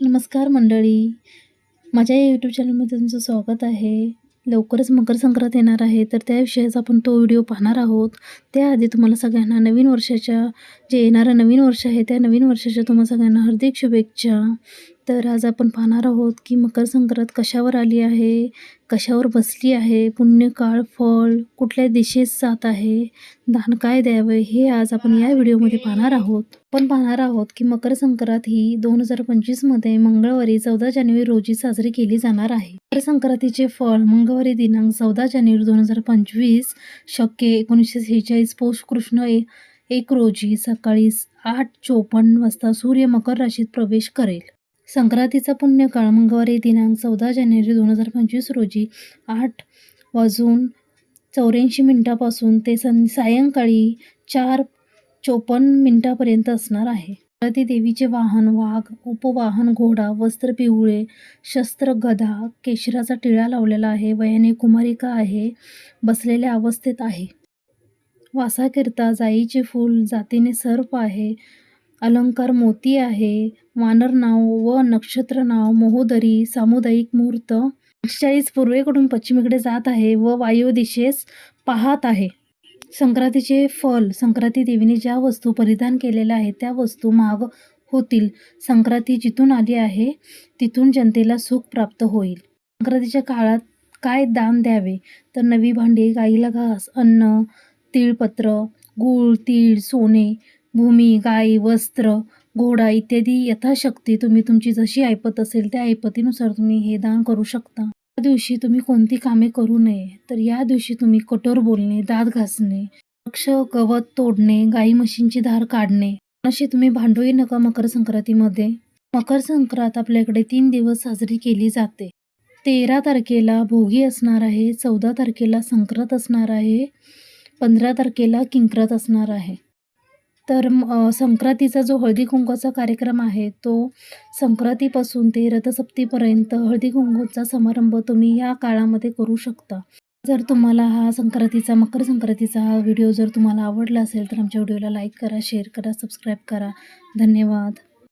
नमस्कार मंडळी. माझ्या या यूट्यूब चॅनलमध्ये तुमचं स्वागत आहे. लवकरच मकर संक्रांत येणार आहे तर त्याविषयीच आपण तो व्हिडिओ पाहणार आहोत. त्याआधी तुम्हाला सगळ्यांना नवीन वर्षाच्या जे येणारं नवीन वर्ष आहे त्या नवीन वर्षाच्या तुम्हाला सगळ्यांना हार्दिक शुभेच्छा. तर आज आपण पाहणार आहोत की मकर संक्रांत कशावर आली आहे कशावर बसली आहे पुण्यकाळ फळ कुठल्या दिशेस जात आहे दान काय द्यावे हे आज आपण या व्हिडिओमध्ये पाहणार आहोत. आपण पाहणार आहोत की मकर संक्रांत ही दोन हजार पंचवीसमध्ये मंगळवारी चौदा जानेवारी रोजी साजरी केली जाणार आहे. मकर संक्रांतीचे फळ मंगळवारी दिनांक चौदा जानेवारी दोन हजार पंचवीस शक्य एकोणीसशे सेहेचाळीस पौष कृष्ण ए एक रोजी सकाळी आठ चोपन्न वाजता सूर्य मकर राशीत प्रवेश करेल. संक्रांतीचा पुण्यकाळ मंगळवारी दिनांक चौदा जानेवारी दोन हजार पंचवीस रोजी आठ वाजून चौऱ्याऐंशी मिनिटापासून ते सं सायंकाळी चार चोपन्न मिनिटापर्यंत असणार आहे. संक्रांती देवीचे वाहन वाघ उपवाहन घोडा वस्त्र पिवळे शस्त्र गदा केशराचा टिळा लावलेला आहे. वयाने कुमारिका आहे. बसलेल्या अवस्थेत आहे. वासाकरिता जाईचे फूल जातीने सर्प आहे. अलंकार मोती आहे वानर नाव व नक्षत्र नाव महोदरी सामुदायिक मुहूर्त. चाळीस पूर्वेकडून पश्चिमेकडे जात आहे व वायू दिशेस पाहत आहे. संक्रांतीचे फल संक्रांती देवीने ज्या वस्तू परिधान केलेल्या आहेत त्या वस्तू महाग होतील. संक्रांती जिथून आली आहे तिथून जनतेला सुख प्राप्त होईल. संक्रांतीच्या काळात काय दान द्यावे? तर नवी भांडी गाईला घास अन्न तिळपत्र गूळ तीळ सोने भूमी गाई वस्त्र घोडा इत्यादी यथाशक्ती तुम्ही तुमची जशी ऐपत असेल त्या ऐपतीनुसार तुम्ही हे दान करू शकता. या दिवशी तुम्ही कोणती कामे करू नये तर या दिवशी तुम्ही कठोर बोलणे दात घासणे वृक्ष गवत तोडणे गाई म्हशींची धार काढणे. अशी तुम्ही भांडूही नका मकर संक्रांतीमध्ये. मकर संक्रांत आपल्याकडे तीन दिवस साजरी केली जाते. तेरा तारखेला भोगी असणार आहे चौदा तारखेला संक्रांत असणार आहे पंधरा तारखेला किंक्रात असणार आहे. तर संक्रांतीचा जो हळदी कुंकवाचा कार्यक्रम आहे तो संक्रांतीपासून ते रथसप्तीपर्यंत हळदी कुंकूचा समारंभ तुम्ही या काळामध्ये करू शकता. जर तुम्हाला हा संक्रांतीचा मकर संक्रांतीचा हा व्हिडिओ जर तुम्हाला आवडला असेल तर आमच्या व्हिडिओला लाईक करा शेअर करा सबस्क्राईब करा. धन्यवाद.